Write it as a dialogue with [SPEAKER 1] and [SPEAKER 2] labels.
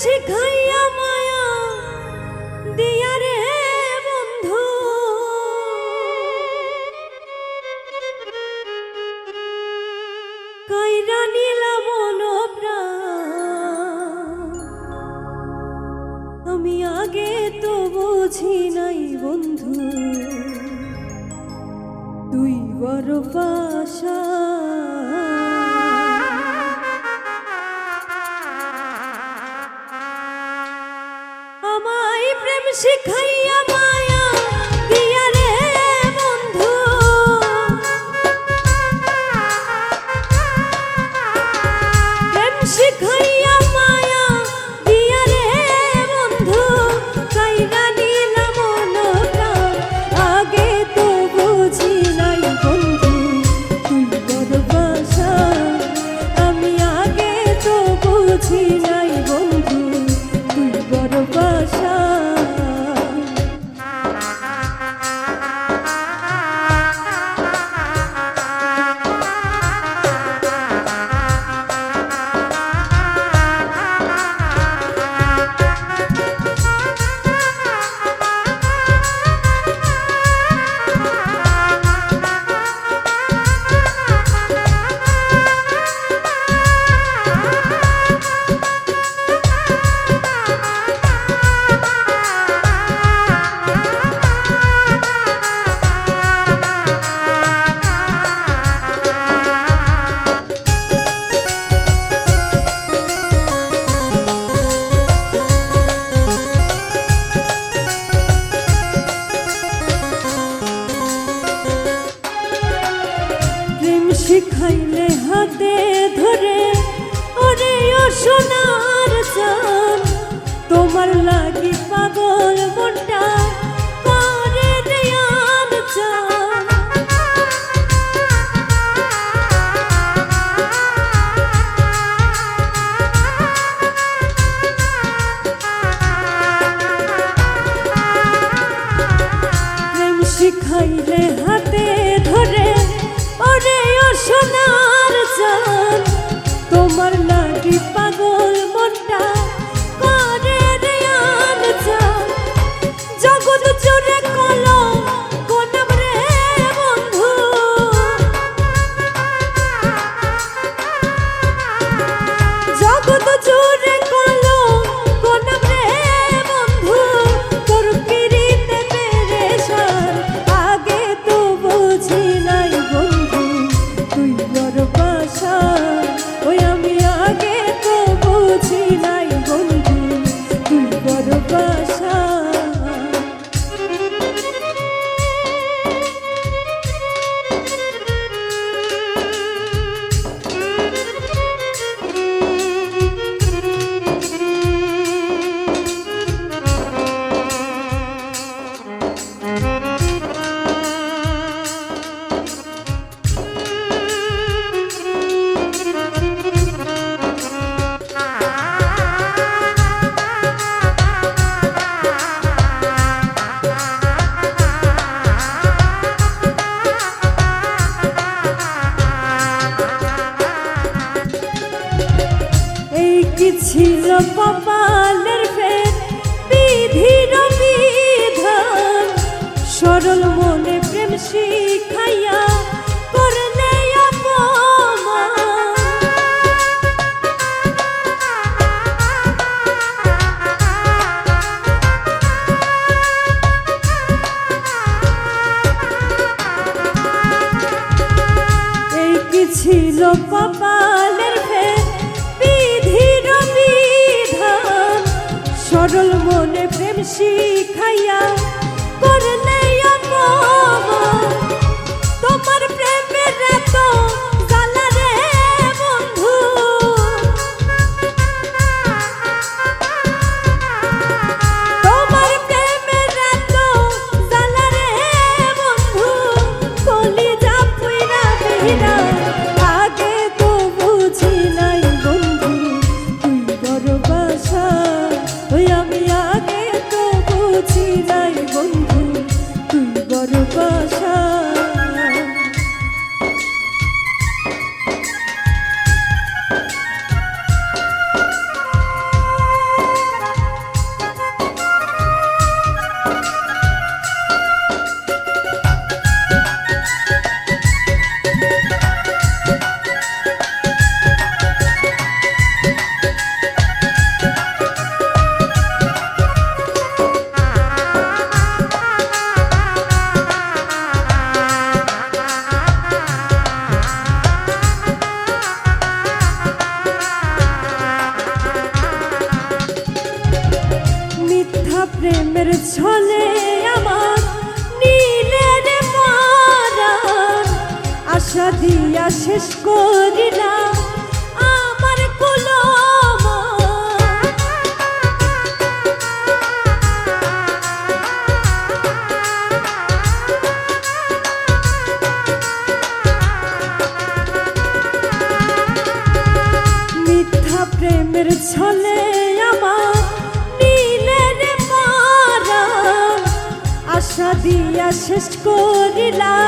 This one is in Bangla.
[SPEAKER 1] শিখাইয়া মায়া দিয়া রে বন্ধু। কইরা নিলা মন আমি আগে তো বুঝি নাই বন্ধু। তুই বড় পাশা শিখাই শিখাইলে হাতে ধরে ওরে ও সোনার চান তোমার লাগি পাগল মনটা শিখাইলে হাতে সোনা কপালের ফে বিধির বিধান সরল মনে প্রেম শিখাইয়া করেন আশা দিয়া শেষ করিলাম। আমার কুলো মিথ্যা প্রেমের ছলে আমার নীলের মারা আশা দিয়া শেষ করিলা